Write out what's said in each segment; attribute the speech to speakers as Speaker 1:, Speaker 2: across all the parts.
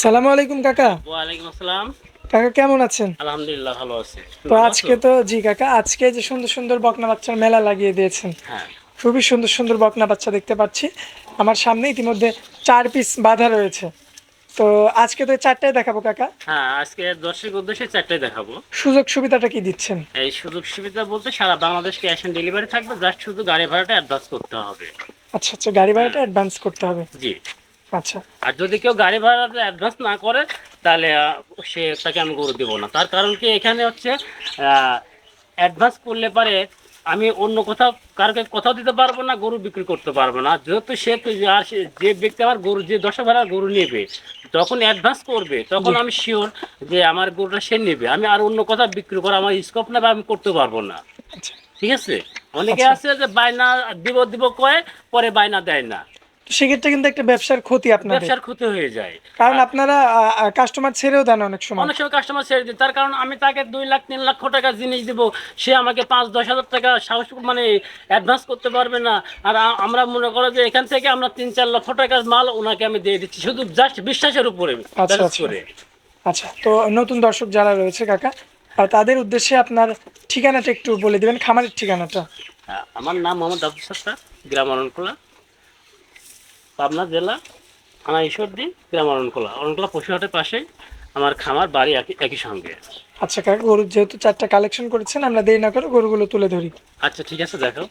Speaker 1: সালামু আলাইকুম কাকা।
Speaker 2: ওয়ালাইকুম আসসালাম।
Speaker 1: কাকা কেমন আছেন?
Speaker 2: আলহামদুলিল্লাহ ভালো আছি।
Speaker 1: তো আজকে তো জি কাকা আজকে যে সুন্দর সুন্দর বকনা বাচ্চার মেলা লাগিয়ে দিয়েছেন।
Speaker 2: হ্যাঁ।
Speaker 1: খুবই সুন্দর সুন্দর বকনা বাচ্চা দেখতে পাচ্ছি। আমার সামনে ইতিমধ্যে চার পিস বাঁধা রয়েছে। তো আজকে তো চারটায় দেখাবো কাকা।
Speaker 2: হ্যাঁ আজকে দর্শক উদ্দেশ্যে চারটায় দেখাবো।
Speaker 1: সুযোগ সুবিধাটা কি দিচ্ছেন?
Speaker 2: এই সুযোগ সুবিধা বলতে সারা বাংলাদেশ ক্যাশ অন ডেলিভারি থাকবে জাস্ট শুধু গাড়ি ভাড়াটা অ্যাডভান্স করতে হবে।
Speaker 1: আচ্ছা আচ্ছা গাড়ি ভাড়াটা অ্যাডভান্স করতে হবে।
Speaker 2: জি।
Speaker 1: আচ্ছা।
Speaker 2: আর যদি কেউ গাড়ি ভাড়াটা অ্যাডভান্স না করে তাহলে সে তাকে আমি গরু দেবো না। তার কারণ কি? এখানে হচ্ছে অ্যাডভান্স করলে পারে আমি অন্য কোথাও কারোকে কোথাও দিতে পারব না গরু বিক্রি করতে পারব না। যেহেতু সে আর যে ব্যক্তি আমার গরু যে দশ ভাড়া গরু নেবে যখন অ্যাডভান্স করবে তখন আমি শিওর যে আমার গরুটা সে নেবে। আমি আর অন্য কোথাও বিক্রি করা আমার স্কোপ নেবে আমি করতে পারব না।
Speaker 1: আচ্ছা।
Speaker 2: ঠিক আছে? অনেকে আছে যে বায়না দিব দিব কয়ে পরে বায়না দেয় না।
Speaker 1: সেক্ষেত্রে কিন্তু একটা ব্যবসার ক্ষতি আপনাদের।
Speaker 2: ব্যবসার ক্ষতি হয়ে যায়।
Speaker 1: কারণ আপনারা কাস্টমার ছেড়েও দেন অনেক সময়।
Speaker 2: অনেক সময় কাস্টমার ছেড়ে দিই তার কারণ আমি তাকে দুই লাখ তিন লক্ষ টাকা জিনিস দিব। সে আমাকে পাঁচ দশ হাজার টাকা সাহস মানে অ্যাডভান্স করতে পারবে না। আর আমরা মনে করো যে এখান থেকে আমরা তিন চার লক্ষ টাকার মাল ওনাকে আমি দিয়ে দিচ্ছি। শুধু জাস্ট বিশ্বাসের উপরে
Speaker 1: আচ্ছা, আচ্ছা। আচ্ছা তো নতুন দর্শক যারা রয়েছে কাকা আর তাদের উদ্দেশ্যে আপনার ঠিকানাটা একটু বলে দিবেন খামারের ঠিকানাটা।
Speaker 2: আমার নাম মোহাম্মদ আব্দুল সত্তার গ্রাম অরণখোলা পাবনা জেলা থানা ঈশ্বরদী গ্রাম অরণকোলা অরণখোলা পশুহাটের পাশে আমার খামার বাড়ি একই একই সঙ্গে।
Speaker 1: আচ্ছা কাকা গরুর যেহেতু চারটা কালেকশন করেছেন আমরা দেরি না করে গরুগুলো তুলে ধরি।
Speaker 2: আচ্ছা ঠিক আছে দেখো।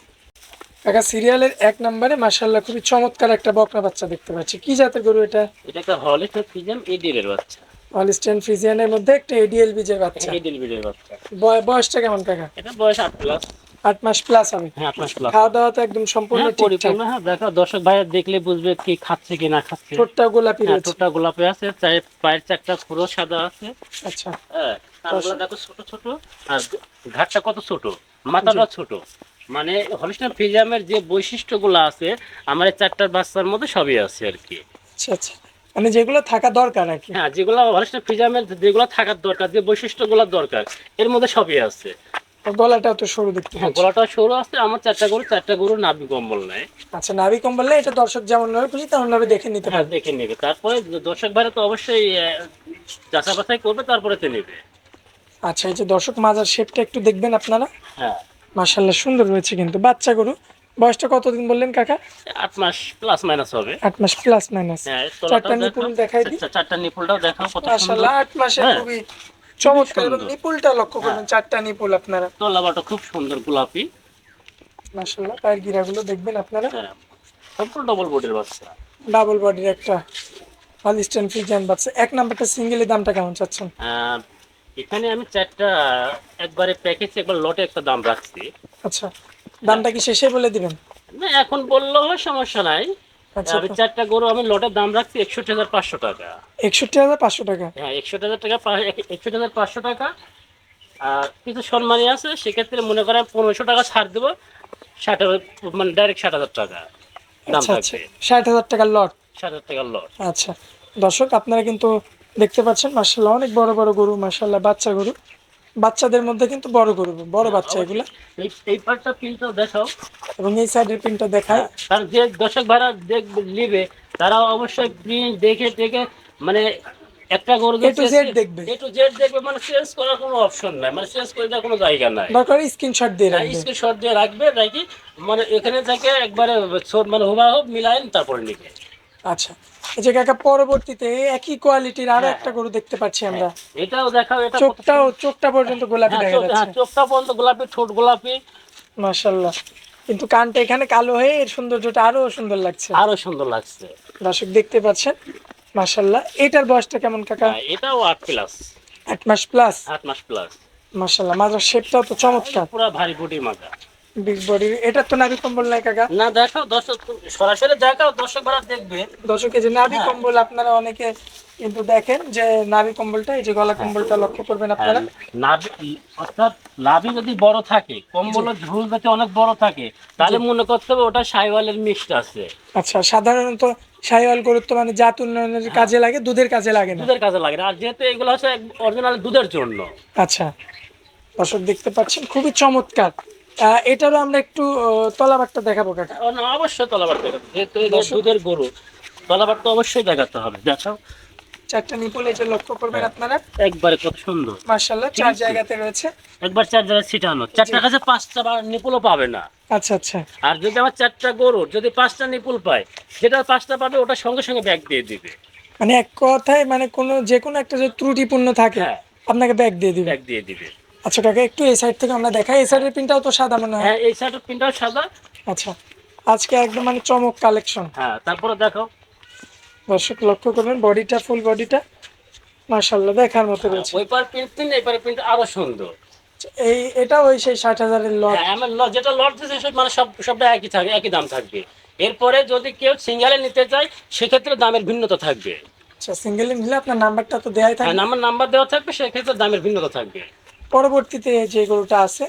Speaker 1: কাকা সিরিয়ালের এক নম্বরে মাসাল্লাহ খুবই চমৎকার একটা বকনা বাচ্চা দেখতে পাচ্ছি। কি জাতের গরু এটা?
Speaker 2: এটা একটা হলিস্ট ফিজিয়াম এডিএলের বাচ্চা।
Speaker 1: হলিস্টেন ফ্রিজিয়ানের মধ্যে একটা এডিএল বীজের বাচ্চা।
Speaker 2: এডিএল বিডের বাচ্চা।
Speaker 1: বয়- বয়সটা কেমন কাকা?
Speaker 2: এটা বয়স আট প্লাস
Speaker 1: আট মাস প্লাস
Speaker 2: হ্যাঁ আট মাস প্লাস
Speaker 1: খাওয়া দাওয়া তো একদম সম্পূর্ণ
Speaker 2: হ্যাঁ
Speaker 1: ঠিকঠাক।
Speaker 2: হ্যাঁ দেখো দর্শক ভাইয়া দেখলে বুঝবে কি খাচ্ছে কি না খাচ্ছে।
Speaker 1: ঠোঁটটা গোলাপি
Speaker 2: হ্যাঁ
Speaker 1: রয়েছে।
Speaker 2: গোলাপি আছে চাই পায়ের চারটা সাদা আছে।
Speaker 1: আচ্ছা।
Speaker 2: হ্যাঁ কানগুলো দেখো ছোট ছোট আর ঘাটটা কত ছোট মাথাটা ছোট। মানে হলিস্টান ফিজিয়ামের যে বৈশিষ্ট্যগুলো আছে আমার চারটার বাচ্চার মধ্যে সবই আছে আর কি।
Speaker 1: আচ্ছা আচ্ছা। মানে যেগুলো থাকা দরকার আর কি
Speaker 2: হ্যাঁ যেগুলো হলিস্টান ফিজিয়ামের যেগুলো থাকার দরকার যে বৈশিষ্ট্যগুলো দরকার এর মধ্যে সবই আছে।
Speaker 1: গলাটাও তো সরু দেখতে
Speaker 2: হ্যাঁ গলাটা সরু আছে আমার চারটা গরু চারটা গরু নাভি কম্বল নেয়।
Speaker 1: আচ্ছা নাভি কম বললে এটা দর্শক যেমন ভাবে খুশি তেমন ভাবে দেখে নিতে
Speaker 2: হ্যাঁ
Speaker 1: পারবে।
Speaker 2: দেখে নেবে। তারপরে দর্শক ভাইরা তো অবশ্যই যাচাই বাছাই করবে তারপরে তো নেবে।
Speaker 1: আচ্ছা এই যে দর্শক মাজার শেপটা একটু দেখবেন আপনারা।
Speaker 2: হ্যাঁ।
Speaker 1: মাশাল্লাহ সুন্দর রয়েছে কিন্তু বাচ্চা গরু। বয়সটা কতদিন বললেন কাকা?
Speaker 2: আট মাস প্লাস মাইনাস হবে।
Speaker 1: আট মাস প্লাস মাইনাস
Speaker 2: হ্যাঁ
Speaker 1: চারটা নিপুল দেখাই দিই।
Speaker 2: আচ্ছা, চারটা নিপুলটাও দেখাও কত সুন্দর।
Speaker 1: আট মাসে। খুবই চমৎকার। এবং নিপুলটা লক্ষ্য করবেন চারটা নিপুল আপনারা।
Speaker 2: তলাবাটা খুব সুন্দর গোলাপি।
Speaker 1: মাশাল্লাহ পায়ের গিরাগুলো দেখবেন আপনারা?
Speaker 2: হ্যাঁ সম্পূর্ণ ডবল বডির বাচ্চা।
Speaker 1: ডাবল বডির একটা হলিস্টেন ফ্রিজিয়ান বাচ্চা। এক নাম্বারটা সিঙ্গেলের দামটা কেমন চাচ্ছেন?
Speaker 2: আহ, এখানে আমি চারটা একবারে প্যাকেজ একবার লটে একটা দাম রাখছি।
Speaker 1: আচ্ছা দামটা কি শেষে বলে দিবেন?
Speaker 2: না এখন বললেও সমস্যা নাই। আমি চারটা গরু আমি লটের দাম রাখছি একষট্টি হাজার পাঁচশো টাকা।
Speaker 1: একষট্টি হাজার পাঁচশো টাকা?
Speaker 2: হ্যাঁ একষট্টি হাজার টাকা একষট্টি হাজার পাঁচশো টাকা। আর কিছু সম্মানী আছে সেক্ষেত্রে মনে করেন পনেরোশো টাকা ছাড় দেবো ষাট হাজার মানে ডাইরেক্ট ষাট হাজার টাকা দাম
Speaker 1: আচ্ছা আচ্ছা।
Speaker 2: থাকবে।
Speaker 1: ষাট হাজার টাকার লট?
Speaker 2: ষাট হাজার টাকার লট।
Speaker 1: আচ্ছা। দর্শক আপনারা কিন্তু দেখতে পাচ্ছেন মার্শাল্লাহ অনেক বড় বড় গরু মার্শাল্লাহ বাচ্চা গরু। বাচ্চাদের মধ্যে কিন্তু বড় গরু বড় বাচ্চা এগুলা।
Speaker 2: এই পার্টটা প্রিন্টটাও দেখাও।
Speaker 1: এবং এই সাইডের পিনটা দেখায়
Speaker 2: কারণ যে দর্শক ভাড়া দেখবে নিবে তারা অবশ্যই প্রিন্ট দেখে দেখে মানে একটা গরু
Speaker 1: A to Z দেখবে।
Speaker 2: এ টু জেড দেখবে মানে চেঞ্জ করার কোনো অপশন নাই মানে চেঞ্জ করে দেওয়ার কোনো জায়গা নাই।
Speaker 1: দরকার স্ক্রিনশট দিয়ে রাখবে।
Speaker 2: স্ক্রিনশট দিয়ে রাখবে নাকি? মানে এখানে থেকে একবারে মানে হুবাহুব মিলাই তারপরে নিবে।
Speaker 1: আচ্ছা এই যে কাকা পরবর্তীতে একই কোয়ালিটির আরও
Speaker 2: হ্যাঁ।
Speaker 1: একটা গরু দেখতে পাচ্ছি আমরা।
Speaker 2: এটাও দেখাও এটা
Speaker 1: চোখটাও চোখটা পর্যন্ত গোলাপি
Speaker 2: হ্যাঁ,
Speaker 1: দেখা
Speaker 2: হ্যাঁ,
Speaker 1: যাচ্ছে।
Speaker 2: চোখটা পর্যন্ত গোলাপি ঠোঁট গোলাপি।
Speaker 1: মাশাল্লাহ কিন্তু কানটা এখানে কালো হয়ে এর সৌন্দর্যটা আরও সুন্দর লাগছে।
Speaker 2: আরও সুন্দর লাগছে।
Speaker 1: দর্শক দেখতে পাচ্ছেন মাশাল্লাহ এটার বয়সটা কেমন কাকা?
Speaker 2: হ্যাঁ, এটাও আট প্লাস
Speaker 1: আট মাস প্লাস
Speaker 2: আট মাস প্লাস
Speaker 1: মাশাল্লাহ মাজার শেপটাও তো চমৎকার।
Speaker 2: পুরো ভারী বডি মাজা
Speaker 1: বিগ বডির এটা তো নাভি কম্বল নাই কাকা।
Speaker 2: না দেখাও দর্শক সরাসরি দেখাও দর্শক ভাড়া দেখবে।
Speaker 1: দর্শক এই যে নাভি
Speaker 2: হ্যাঁ।
Speaker 1: কম্বল আপনারা অনেকে কিন্তু দেখেন যে নাভি কম্বলটা এই যে গলা কম্বলটা লক্ষ্য করবেন আপনারা।
Speaker 2: নাভি অর্থাৎ নাভি যদি বড় থাকে কম্বলের ঝুল যাতে অনেক বড় থাকে তাহলে মনে করতে হবে ওটা সাইওয়ালের মিক্সড আছে।
Speaker 1: আচ্ছা সাধারণত সাইওয়াল গরুর তো মানে জাত উন্নয়নের কাজে লাগে দুধের কাজে লাগে না।
Speaker 2: দুধের কাজে লাগে না। আর যেহেতু এগুলো হচ্ছে অরিজিনাল দুধের জন্য।
Speaker 1: আচ্ছা দর্শক দেখতে পাচ্ছেন খুবই চমৎকার। এটারও আমরা একটু তলাবারটা দেখাবো কাকা।
Speaker 2: না, অবশ্যই তলাবার দেখাতে যেহেতু দুধের গরু তলাবার তো অবশ্যই দেখাতে হবে। দেখাও।
Speaker 1: চারটা নিপুল এই যে লক্ষ্য করবেন
Speaker 2: হ্যাঁ।
Speaker 1: আপনারা।
Speaker 2: একবারে কত সুন্দর।
Speaker 1: মার্শাল্লাহ চার জায়গাতে রয়েছে।
Speaker 2: একবার চার জায়গায় ছিটানো। চারটা কাছে পাঁচটা বা নিপুলও পাবে না।
Speaker 1: আচ্ছা আচ্ছা।
Speaker 2: আর যদি আমার চারটা গরুর যদি পাঁচটা নিপুল পায় যেটা পাঁচটা পাবে ওটা সঙ্গে সঙ্গে ব্যাগ দিয়ে দিবে।
Speaker 1: মানে এক কথায় মানে কোনো যে কোনো একটা যদি ত্রুটিপূর্ণ থাকে
Speaker 2: হ্যাঁ।
Speaker 1: আপনাকে ব্যাগ দিয়ে দিবে।
Speaker 2: ব্যাগ দিয়ে দিবে।
Speaker 1: আচ্ছা কাকা একটু এই সাইড থেকে আমরা দেখাই। এই সাইডের পিনটাও তো সাদা মনে হয়।
Speaker 2: হ্যাঁ এই শার্টের প্রিন্টটাও সাদা।
Speaker 1: আচ্ছা আজকে একদম মানে চমক কালেকশন
Speaker 2: হ্যাঁ তারপরে দেখো
Speaker 1: দর্শক লক্ষ্য করবেন বডিটা ফুল বডিটা মার্শাল্লাহ দেখার মতো রয়েছে।
Speaker 2: ওই পার প্রিন্ট তিন এই পারে প্রিন্ট আরও সুন্দর।
Speaker 1: এই এটা ওই সেই ষাট হাজারের লট
Speaker 2: হ্যাঁ আমার ল- যেটা লট দিয়েছে সব মানে সব সবটা একই থাকবে একই দাম থাকবে। এরপরে যদি কেউ সিঙ্গেলে নিতে চায় সেক্ষেত্রে দামের ভিন্নতা থাকবে।
Speaker 1: আচ্ছা সিঙ্গেল নিলে আপনার নাম্বারটা তো দেয়াই
Speaker 2: হ্যাঁ
Speaker 1: থাকে
Speaker 2: আমার নাম্বার দেওয়া থাকবে সেক্ষেত্রে দামের ভিন্নতা থাকবে।
Speaker 1: পরবর্তীতে যে গরুটা আছে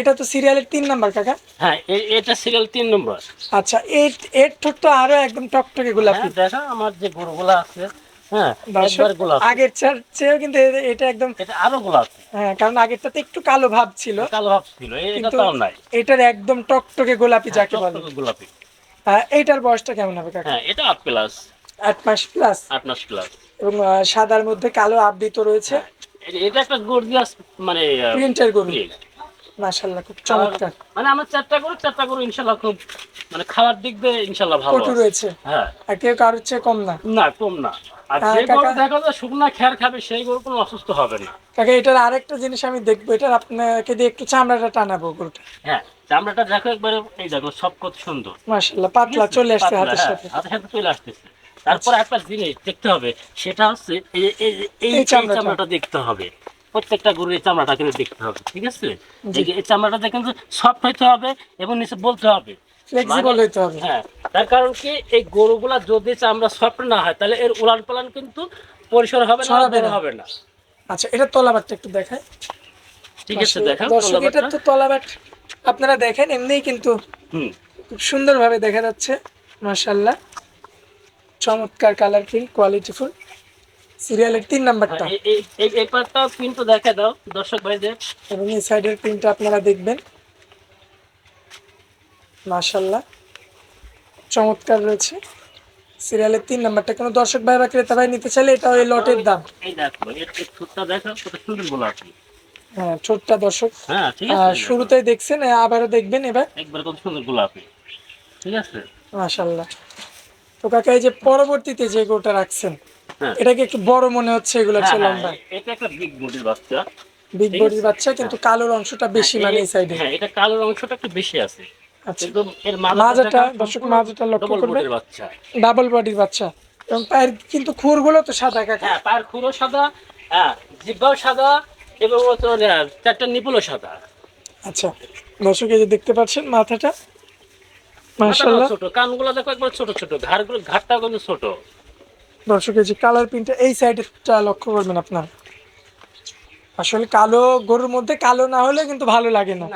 Speaker 1: এটা তো সিরিয়ালের তিন নাম্বার কাকা?
Speaker 2: হ্যাঁ এটা সিরিয়াল তিন নম্বর।
Speaker 1: আচ্ছা এর এর ঠোঁট তো আরও একদম টকটকে গোলাপি।
Speaker 2: হ্যাঁ দেখা আমার যে গরুগুলো আছে হ্যাঁ
Speaker 1: দর্শক,
Speaker 2: একবার গোলাপ।
Speaker 1: আগের চেয়েও কিন্তু এটা একদম
Speaker 2: এটা আরও গোলাপ।
Speaker 1: হ্যাঁ কারণ আগেরটাতে একটু কালো ভাব ছিল।
Speaker 2: কালো ভাব ছিল এটা
Speaker 1: কিন্তু
Speaker 2: নাই।
Speaker 1: এটার একদম টকটকে গোলাপি যাকে বলে।
Speaker 2: গোলাপি।
Speaker 1: এইটার বয়সটা কেমন হবে কাকা?
Speaker 2: হ্যাঁ এটা আট প্লাস
Speaker 1: আট মাস প্লাস
Speaker 2: আট মাস প্লাস
Speaker 1: এবং সাদার মধ্যে কালো আবৃত রয়েছে।
Speaker 2: এটা একটা গর্জিয়াস মানে
Speaker 1: প্রিন্টের গরু।
Speaker 2: print।
Speaker 1: খুব চমৎকার।
Speaker 2: মানে আমার চারটা গরু চারটা গরু ইনশাল্লাহ খুব মানে খাওয়ার দিক দিয়ে ইনশাল্লাহ ভালো আছে।
Speaker 1: রয়েছে।
Speaker 2: হ্যাঁ।
Speaker 1: আর কেউ কারোর চেয়ে কম না।
Speaker 2: না কম না। আর
Speaker 1: হ্যাঁ,
Speaker 2: যে গরু দেখা যায় শুকনা খেয়ার খাবে সেই গরু কোনো অসুস্থ হবে না।
Speaker 1: কাকা এটার আরেকটা জিনিস আমি দেখব এটার আপনাকে দিয়ে একটু চামড়াটা টানাবো গরুটা।
Speaker 2: হ্যাঁ চামড়াটা দেখো একবারে এই দেখো সব কত সুন্দর।
Speaker 1: মাশাল্লাহ পাতলা চলে আসছে হাতের
Speaker 2: হ্যাঁ,
Speaker 1: সাথে।
Speaker 2: হাতের সাথে চলে আসতেছে। তারপর একটা জিনিস দেখতে হবে সেটা হচ্ছে এই
Speaker 1: চামড়াটা।
Speaker 2: দেখতে হবে প্রত্যেকটা গরুর এই চামড়াটা কিন্তু দেখতে হবে ঠিক আছে? এই চামড়াটা কিন্তু সফট হইতে হবে এবং নিচে বলতে হবে।
Speaker 1: ফ্লেক্সিবল
Speaker 2: মানে-
Speaker 1: হইতে হবে।
Speaker 2: হ্যাঁ তার কারণ কি এই গরুগুলা যদি চামড়া সফট না হয় তাহলে এর উলান পালান কিন্তু পরিসর হবে না হবে না।
Speaker 1: আচ্ছা এটা তলাবারটা একটু দেখায়
Speaker 2: ঠিক আছে দেখা
Speaker 1: দর্শক এটার তো তলাবাট। আপনারা দেখেন এমনিই কিন্তু
Speaker 2: হুম।
Speaker 1: খুব সুন্দরভাবে দেখা যাচ্ছে মাশাল্লাহ চমৎকার কালার প্রিন্ট কোয়ালিটিফুল সিরিয়ালের তিন নাম্বারটা
Speaker 2: এই- পার্টটা কিন্তু দেখে দাও দর্শক ভাইদের।
Speaker 1: এবং এই সাইডের প্রিন্টটা আপনারা দেখবেন। মাশাল্লাহ চমৎকার রয়েছে। সিরিয়ালের তিন নাম্বারটা কোনো দর্শক ভাই বা ক্রেতা ভাই নিতে চাইলে এটা ওই লটের দাম। হ্যাঁ ছোটটা দর্শক।
Speaker 2: হ্যাঁ
Speaker 1: শুরুতেই দেখছেন আবারও দেখবেন এবার।
Speaker 2: একবার কত সুন্দর গোলাপি। ঠিক আছে?
Speaker 1: মাশাল্লাহ তো কাকা এই যে পরবর্তীতে যে গোটা রাখছেন
Speaker 2: হ্যাঁ।
Speaker 1: এটাকে একটু বড় মনে হচ্ছে এগুলো হচ্ছে
Speaker 2: হ্যাঁ,
Speaker 1: লম্বা।
Speaker 2: হ্যাঁ, এটা একটা বিগ বডির বাচ্চা।
Speaker 1: বিগ বডির বাচ্চা কিন্তু কালোর অংশটা বেশি মানে এই সাইডে
Speaker 2: হ্যাঁ এটা কালোর অংশটা একটু বেশি আছে।
Speaker 1: আচ্ছা।
Speaker 2: এর
Speaker 1: মাজাটা, দর্শক মাজাটা লক্ষ্য
Speaker 2: ডবল বাচ্চা।
Speaker 1: ডাবল বডির বাচ্চা। এবং পায়ের কিন্তু খুরগুলো তো সাদা কাকা।
Speaker 2: হ্যাঁ পায়ের খুরও সাদা হ্যাঁ জিব্বাও সাদা এবং হচ্ছে চারটা নিপুলও সাদা।
Speaker 1: আচ্ছা দর্শক এই যে দেখতে পাচ্ছেন মাথাটা
Speaker 2: ছোট কানগুলো দেখো একবার ছোট ছোট ঘাড়গুলো ঘাটটাও কিন্তু ছোট।
Speaker 1: দর্শক এই যে কালার প্রিন্টটা এই সাইডেরটা লক্ষ্য করবেন আপনার। আসলে কালো গরুর মধ্যে কালো না হলে কিন্তু ভালো লাগে না।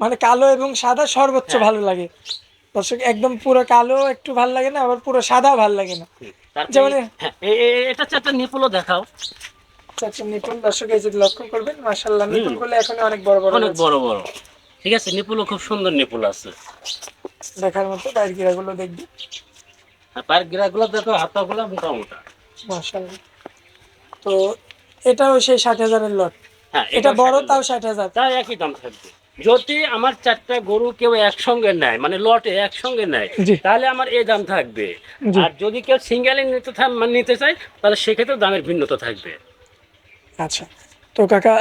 Speaker 1: মানে কালো এবং সাদা সর্বোচ্চ ভালো লাগে। দর্শক একদম পুরো কালো একটু ভালো লাগে না আবার পুরো সাদাও ভালো লাগে না। যেমন-
Speaker 2: হ্যাঁ, এটা চারটা নিপুলও দেখাও।
Speaker 1: আচ্ছা নিপুণ দর্শক এই যে লক্ষ্য করবেন মাশাল্লাহ নিপুণগুলো এখন অনেক বড় বড়
Speaker 2: অনেক বড় বড়। ঠিক আছে নিপুলও খুব সুন্দর নিপুল আছে।
Speaker 1: দেখার মতো বাইর গিরাগুলো দেখবি।
Speaker 2: পায়ের গিরাগুলো দেখো হাতাগুলো মোটা মোটা
Speaker 1: মাশাল্লাহ তো এটাও সেই ষাট হাজারের লট
Speaker 2: হ্যাঁ
Speaker 1: এটা বড় তাও ষাট হাজার।
Speaker 2: তাই একই দাম থাকবে। যদি আমার চারটা গরু কেউ একসঙ্গে নেয় মানে লটে একসঙ্গে নেয় তাহলে আমার এই দাম থাকবে। আর যদি কেউ সিঙ্গেলে নিতে মানে নিতে চায় তাহলে সেক্ষেত্রে দামের ভিন্নতা থাকবে।
Speaker 1: আচ্ছা। তো কাকা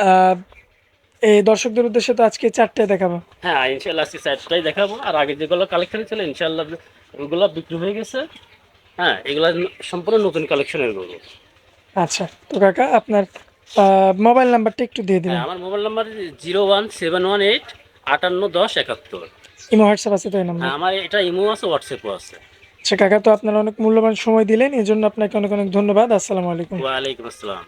Speaker 1: এই দর্শকদের উদ্দেশ্যে তো আজকে চারটে দেখাবো।
Speaker 2: হ্যাঁ ইনশাল্লাহ আজকে চারটাই দেখাবো। আর আগে যেগুলো কালেকশন ছিল ইনশাল্লাহ ওগুলো বিক্রি হয়ে গেছে। হ্যাঁ এগুলো সম্পূর্ণ নতুন কালেকশনের গরু।
Speaker 1: আচ্ছা তো কাকা আপনার মোবাইল নাম্বারটা একটু দিয়ে দিবেন।
Speaker 2: হ্যাঁ আমার mobile number zero one seven one eight আটান্ন দশ একাত্তর।
Speaker 1: ইমো হোয়াটসঅ্যাপ আছে তো এই নাম্বার
Speaker 2: হ্যাঁ আমার এটা ইমো আছে হোয়াটসঅ্যাপও আছে।
Speaker 1: আচ্ছা কাকা তো আপনারা অনেক মূল্যবান সময় দিলেন এই জন্য আপনাকে অনেক অনেক ধন্যবাদ। আসসালামু আলাইকুম।
Speaker 2: ওয়ালাইকুম আসসালাম।